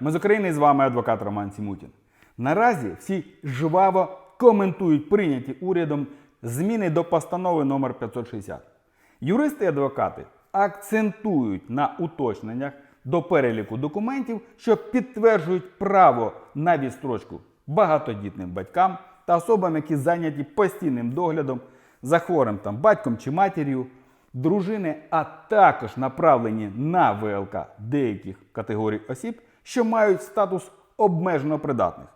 Ми з України і з вами адвокат Роман Сімутін. Наразі всі жваво коментують прийняті урядом зміни до постанови номер 560. Юристи і адвокати акцентують на уточненнях до переліку документів, що підтверджують право на відстрочку багатодітним батькам та особам, які зайняті постійним доглядом за хворим там батьком чи матір'ю, дружини, а також направлені на ВЛК деяких категорій осіб, що мають статус обмежено придатних.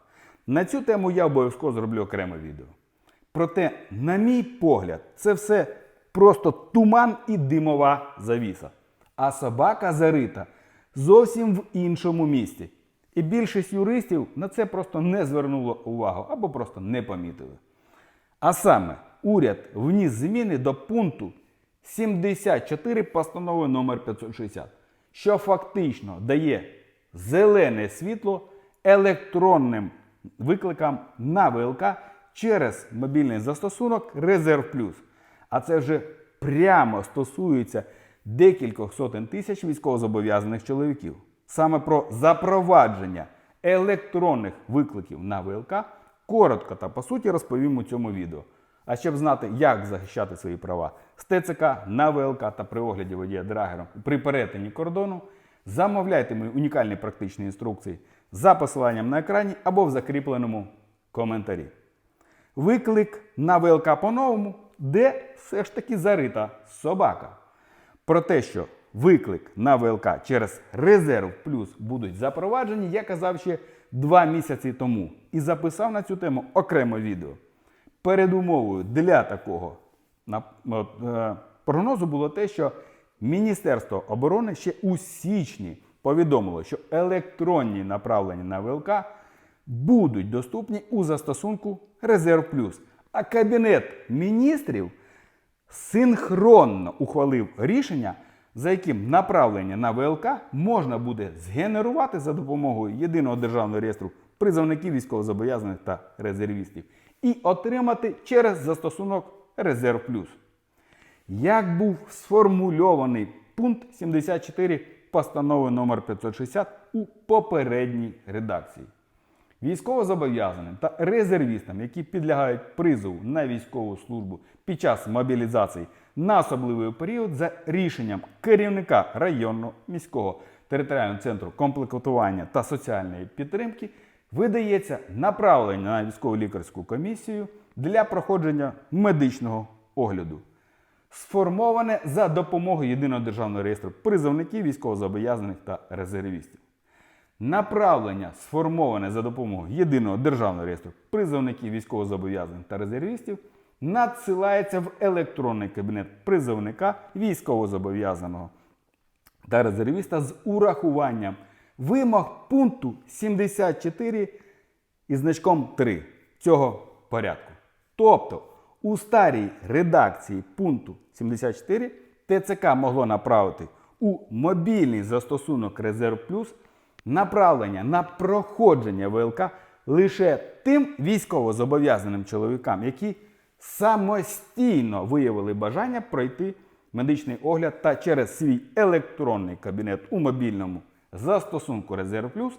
На цю тему я обов'язково зроблю окреме відео. Проте, на мій погляд, це все просто туман і димова завіса. А собака зарита зовсім в іншому місці. І більшість юристів на це просто не звернуло увагу або просто не помітили. А саме, уряд вніс зміни до пункту 74 постанови номер 560, що фактично дає зелене світло електронним викликам на ВЛК через мобільний застосунок Резерв Плюс. А це вже прямо стосується декількох сотень тисяч військовозобов'язаних чоловіків. Саме про запровадження електронних викликів на ВЛК коротко та по суті розповім у цьому відео. А щоб знати, як захищати свої права з ТЦК на ВЛК та при огляді водія драгером при перетині кордону, замовляйте мої унікальні практичні інструкції за посиланням на екрані або в закріпленому коментарі. Виклик на ВЛК по-новому, де все ж таки зарита собака. Про те, що виклик на ВЛК через резерв плюс будуть запроваджені, я казав ще два місяці тому і записав на цю тему окреме відео. Передумовою для такого е, прогнозу було те, що Міністерство оборони ще у січні повідомило, що електронні направлення на ВЛК будуть доступні у застосунку Резерв Плюс. А Кабінет міністрів синхронно ухвалив рішення, за яким направлення на ВЛК можна буде згенерувати за допомогою єдиного державного реєстру призовників військовозобов'язаних та резервістів і отримати через застосунок Резерв Плюс. Як був сформульований пункт 74 постанови номер 560 у попередній редакції? Військовозобов'язаним та резервістам, які підлягають призову на військову службу під час мобілізації на особливий період за рішенням керівника районного міського територіального центру комплектування та соціальної підтримки, видається направлення на військово лікарську комісію для проходження медичного огляду сформоване за допомогою єдиного державного реєстру призовників військовозобов'язаних та резервістів. Направлення, сформоване за допомогою єдиного державного реєстру призовників військовозобов'язаних та резервістів, надсилається в електронний кабінет призовника військовозобов'язаного та резервіста з урахуванням вимог пункту 74 із значком 3 цього порядку. Тобто у старій редакції пункту 74 ТЦК могло направити у мобільний застосунок Резерв Плюс направлення на проходження ВЛК лише тим військовозобов'язаним чоловікам, які самостійно виявили бажання пройти медичний огляд та через свій електронний кабінет у мобільному застосунку Резерв Плюс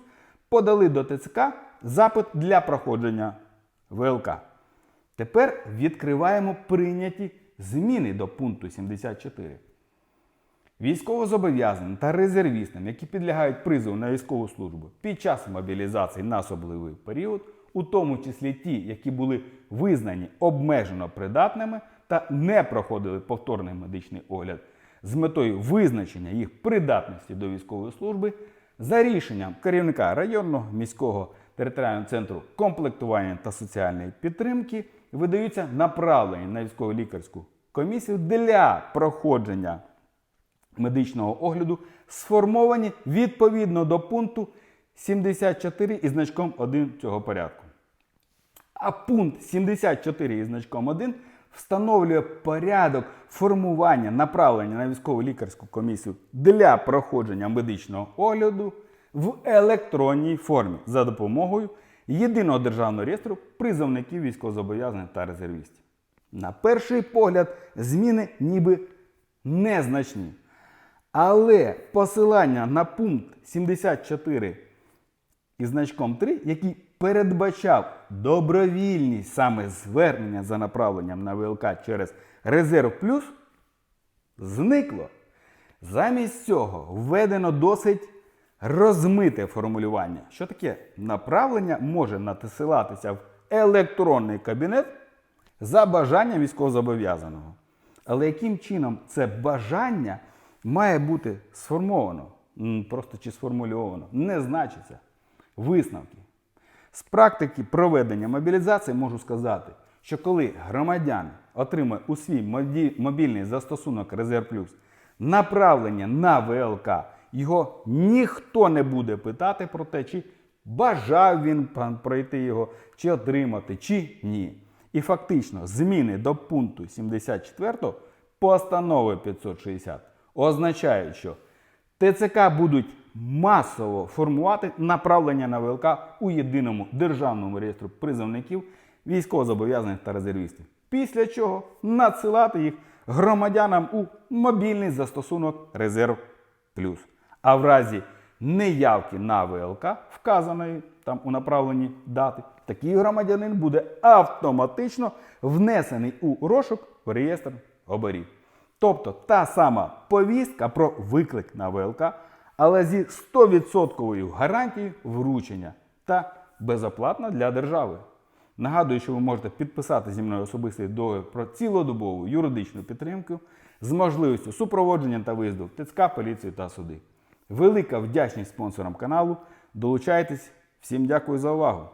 подали до ТЦК запит для проходження ВЛК. Тепер відкриваємо прийняті зміни до пункту 74. Військовозобов'язаним та резервістам, які підлягають призову на військову службу під час мобілізації на особливий період, у тому числі ті, які були визнані обмежено придатними та не проходили повторний медичний огляд з метою визначення їх придатності до військової служби, за рішенням керівника районного міського територіального центру комплектування та соціальної підтримки видаються направлення на військово лікарську комісію для проходження медичного огляду, сформовані відповідно до пункту 74 із значком 1 цього порядку. А пункт 74 із значком 1 встановлює порядок формування направлення на військово лікарську комісію для проходження медичного огляду в електронній формі за допомогою єдиного державного реєстру призовників військовозобов'язаних та резервістів. На перший погляд, зміни ніби незначні. Але посилання на пункт 74 із значком 3, який передбачав добровільність саме звернення за направленням на ВЛК через резерв плюс, зникло. Замість цього введено досить розмите формулювання. Що таке направлення може надсилатися в електронний кабінет за бажанням військовозобов'язаного. Але яким чином це бажання має бути сформовано, просто чи сформульовано, не значиться. Висновки. З практики проведення мобілізації можу сказати, що коли громадян отримує у свій мобільний застосунок Резерв Плюс направлення на ВЛК, його ніхто не буде питати про те, чи бажав він пройти його, чи отримати, чи ні. І фактично зміни до пункту 74 постанови 560 означають, що ТЦК будуть масово формувати направлення на ВЛК у єдиному державному реєстру призовників, військовозобов'язаних та резервістів. Після чого надсилати їх громадянам у мобільний застосунок Резерв Плюс. А в разі неявки на ВЛК, вказаної там у направленні дати, такий громадянин буде автоматично внесений у розшук в реєстр оберіг. Тобто та сама повістка про виклик на ВЛК, але зі 100% гарантією вручення та безоплатна для держави. Нагадую, що ви можете підписати зі мною особистий договір про цілодобову юридичну підтримку з можливістю супроводження та виїзду в ТЦК, поліцію та суди. Велика вдячність спонсорам каналу. Долучайтесь. Всім дякую за увагу!